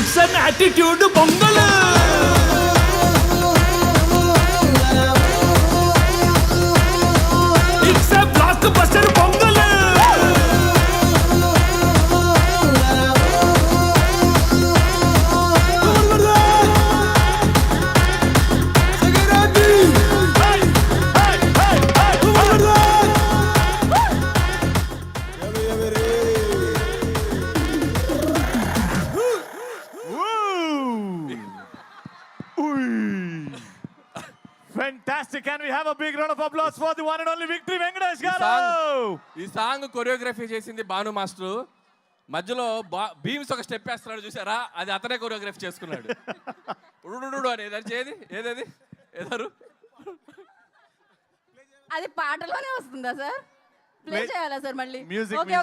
It's an attitude Pongal have a big round of applause for the one and only Victory Venkatesh గారు song ఈ song choreography చేసింది Bhanu master మధ్యలో బా- భీమ్స్ ఒక step వేస్తున్నాడు చూసారా? అది అతనే కొరియోగ్రఫీ చేసుకున్నాడు. ఉడుడు అనేది. అది ఏది? ఏదది? ఏదారు? అది పాటలోనే వస్తుందా సార్ ప్లే చేయాలా సార్ మళ్ళీ? ఓకే